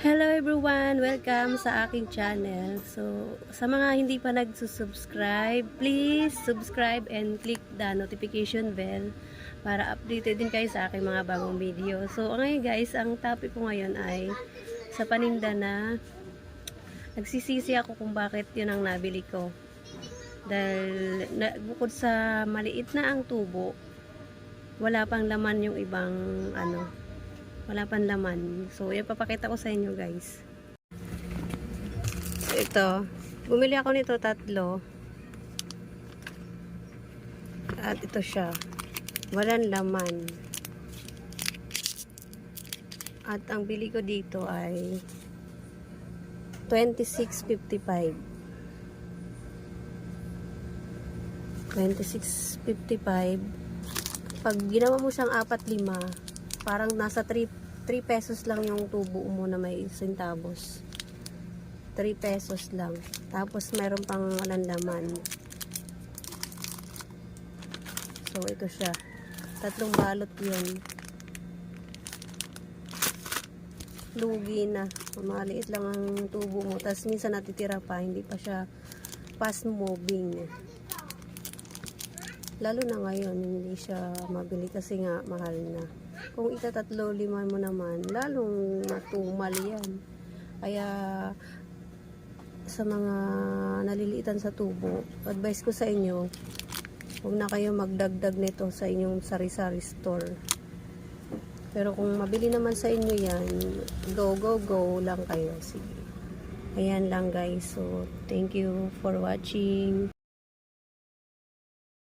Hello everyone! Welcome sa aking channel. So, sa mga hindi pa nagsusubscribe, please subscribe and click the notification bell para updated din kayo sa aking mga bagong video. So, ngayon guys, ang topic ko ngayon ay sa paninda na nagsisisi ako kung bakit yun ang nabili ko. Dahil na, bukod sa maliit na ang tubo, wala pang laman yung ibang ano, wala pang laman. So, yan papakita ko sa inyo, guys. So, ito. Bumili ako nito tatlo. At ito siya. Walang laman. At ang bili ko dito ay 26.55. 26.55. Pag ginawa mo siyang 4-5, parang nasa 3, 3 pesos lang yung tubo mo na may centavos. 3 pesos lang. Tapos meron pang walang laman. So, ito siya. Tatlong balot yun. Lugi na. Maliit lang ang tubo mo. Tapos minsan natitira pa. Hindi pa siya fast moving. Lalo na ngayon, hindi siya mabili kasi nga mahal na. Kung itatatlo lima mo naman, lalong matumal yan. Kaya sa mga naliliitan sa tubo, advice ko sa inyo, huwag na kayo magdagdag nito sa inyong sari-sari store. Pero kung mabili naman sa inyo yan, go, go, go lang kayo. Sige. Ayan lang guys. So, thank you for watching.